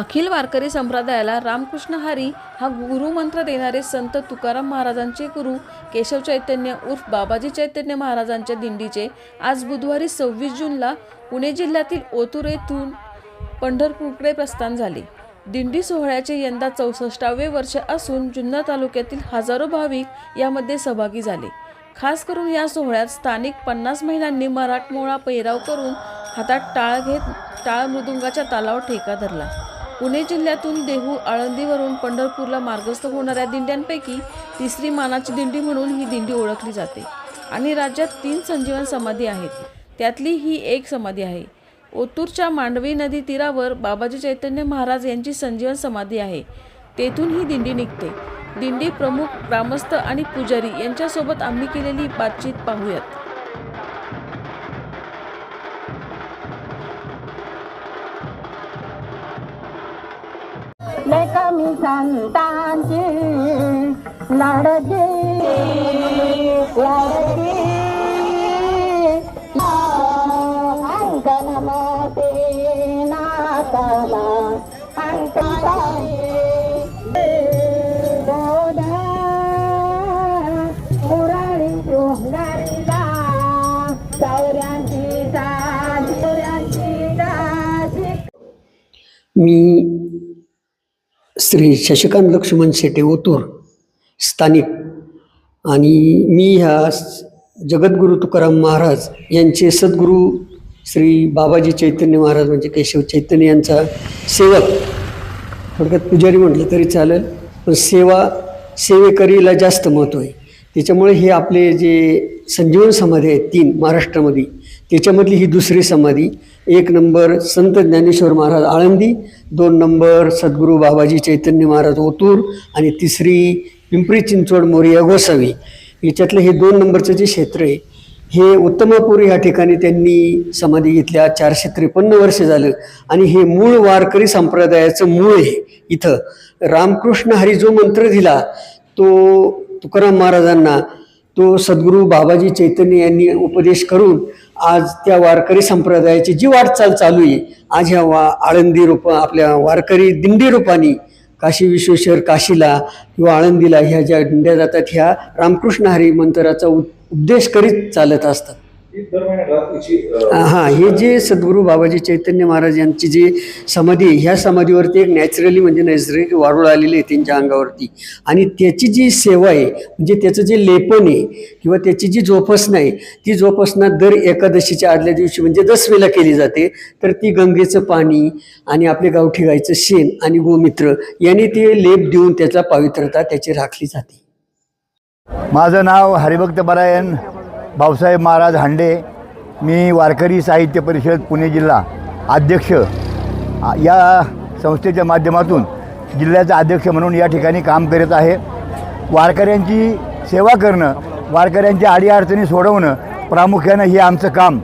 अखिल वारकरी संप्रदायाला रामकृष्ण हरी हा गुरुमंत्र देणारे संत तुकाराम महाराजांचे गुरु केशव चैतन्य उर्फ बाबाजी चैतन्य महाराजांच्या दिंडीचे आज बुधवारी सव्वीस जूनला पुणे जिल्ह्यातील ओतूर येथून पंढरपूरकडे प्रस्थान झाले. दिंडी सोहळ्याचे यंदा चौसष्टावे वर्ष असून जुन्नर तालुक्यातील हजारो भाविक यामध्ये सहभागी झाले. खास करून या सोहळ्यात स्थानिक पन्नास महिलांनी मराठमोळा पेहराव करून हातात टाळ घेत टाळ मृदुंगाच्या तालावर ठेका धरला. पुणे जिल्ह्यातून देहू आळंदीवरून पंढरपूरला मार्गस्थ होणाऱ्या दिंड्यांपैकी तिसरी मानाची दिंडी म्हणून ही दिंडी ओळखली जाते. आणि राज्यात तीन संजीवन समाधी आहेत. त्यातली ही एक समाधी आहे. ओतूरच्या मांडवी नदी तीरावर बाबाजी चैतन्य महाराज यांची संजीवन समाधी आहे. तेथून ही दिंडी निघते. दिंडी प्रमुख ग्रामस्थ आणि पुजारी यांच्यासोबत आम्ही केलेली बातचीत पाहूयात. लेखमी संतांची लाडकी लाडकी. अंकन मोते नाताला अंकता गोदा मी श्री शशिकांत लक्ष्मण शेटे ओतूर स्थानिक. आणि मी ह्या जगद्गुरू तुकाराम महाराज यांचे सद्गुरू श्री बाबाजी चैतन्य महाराज म्हणजे केशव चैतन्य यांचा सेवक. थोडक्यात पुजारी म्हटलं तरी चालेल पण सेवा सेवेकरीला जास्त महत्त्व आहे. त्याच्यामुळे हे आपले जे संजीवन समाधी आहेत तीन महाराष्ट्रामध्ये त्याच्यामधली ही दुसरी समाधी एक नंबर संत ज्ञानेश्वर महाराज आळंदी दोन नंबर सद्गुरू बाबाजी चैतन्य महाराज ओतूर आणि तिसरी पिंपरी चिंचवड मोरिया गोसावी. याच्यातलं हे दोन नंबरचं जे क्षेत्र आहे हे उत्तमापूर या ठिकाणी त्यांनी समाधी घेतल्या. चारशे त्रेपन्न वर्ष झालं. आणि हे मूळ वारकरी संप्रदायाचं मूळ आहे इथं. रामकृष्ण हरी जो मंत्र दिला तो तुकाराम महाराजांना तो सद्गुरू बाबाजी चैतन्य यांनी उपदेश करून आज त्या वारकरी संप्रदायाची जी वाटचाल चालू आहे आज ह्या वा आळंदी रूप आपल्या वारकरी दिंडी रूपाने काशी विश्वेश्वर काशीला किंवा आळंदीला ह्या ज्या दिंड्या जातात ह्या रामकृष्ण हरी मंत्राचा उ- उपदेश करीत चालत असतात. ही हा हे जे सद्गुरू बाबाजी चैतन्य महाराज यांची जी समाधी ह्या समाधीवरती एक नॅचरली म्हणजे नैसर्गिक वारुळ आलेली आहे त्यांच्या अंगावरती. आणि त्याची जी सेवा आहे म्हणजे त्याचं जे लेपन आहे किंवा त्याची जी जोपासना आहे ती जोपासना दर एकादशीच्या आदल्या दिवशी म्हणजे दसवीला केली जाते. तर ती गंगेचं पाणी आणि आपले गावठी गाईचं शेण आणि गोमित्र यांनी ते लेप देऊन त्याचा पावित्रता त्याची राखली जाते. माझं नाव हरिभक्त परायण. भाऊसाहेब महाराज हांडे मी वारकरी साहित्य परिषद पुणे जिल्हा अध्यक्ष. या संस्थेच्या माध्यमातून जिल्ह्याचा अध्यक्ष म्हणून या ठिकाणी काम करत आहे. वारकऱ्यांची सेवा करणं वारकऱ्यांच्या अडीअडचणी सोडवणं प्रामुख्यानं हे आमचं काम.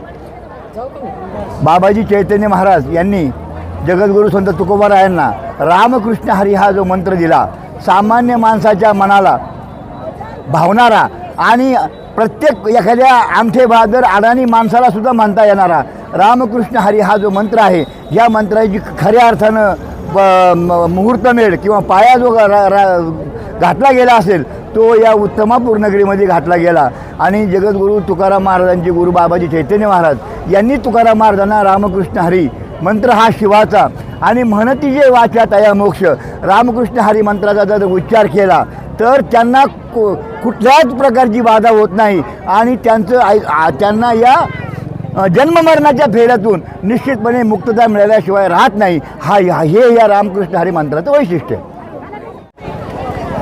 बाबाजी चैतन्य महाराज यांनी जगद्गुरू संत तुकोबारायांना रामकृष्ण हरी हा जो मंत्र दिला सामान्य माणसाच्या मनाला भावणारा आणि प्रत्येक एखाद्या आमठे बहादर अडाणी माणसाला सुद्धा म्हणता येणारा रामकृष्ण हरी हा जो मंत्र आहे या मंत्राची खऱ्या अर्थानं ब- म- मुहूर्तमेढ किंवा पाया जो रा- घातला गेला असेल तो या उत्तमापूर नगरीमध्ये घातला गेला. आणि जगद्गुरू तुकाराम महाराजांचे गुरु बाबाजी चैतन्य महाराज यांनी तुकाराम महाराजांना रामकृष्ण हरी मंत्र हा शिवाचा. आणि म्हणती जे वाचा तया मोक्ष. रामकृष्ण हरी मंत्राचा जर उच्चार केला तर त्यांना कु कुठल्याच प्रकारची बाधा होत नाही. आणि त्यांचं आय त्यांना या जन्ममरणाच्या फेऱ्यातून निश्चितपणे मुक्तता मिळाल्याशिवाय राहत नाही. हा हे या रामकृष्ण हरी मंत्राचं वैशिष्ट्य आहे.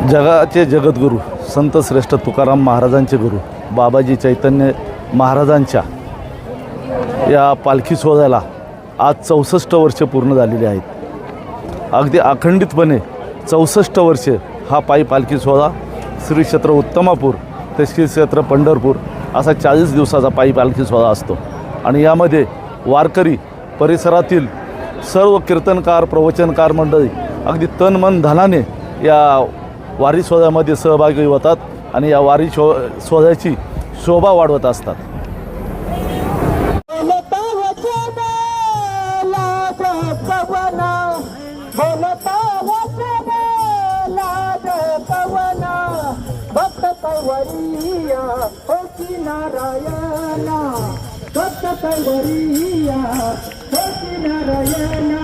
जगाचे जगद्गुरू संत श्रेष्ठ तुकाराम महाराजांचे गुरु बाबाजी चैतन्य महाराजांच्या या पालखी सोहळ्याला आज चौसष्ट वर्ष पूर्ण झालेली आहेत. अगदी अखंडितपणे चौसष्ट वर्ष हा पायी पालखी सोहळा श्री क्षेत्र उत्तमापूर ते श्री क्षेत्र पंढरपूर असा चाळीस दिवसाचा पायी पालखी सोहळा असतो. आणि यामध्ये वारकरी परिसरातील सर्व कीर्तनकार प्रवचनकार मंडळी अगदी तन मन धनाने या वारी सोहळ्यामध्ये सहभागी होतात आणि या वारी शो सोहळ्याची शोभा वाढवत असतात. भक्त कैवरिया हो की नारायणा भक्त कैवरिया हो की नारायणा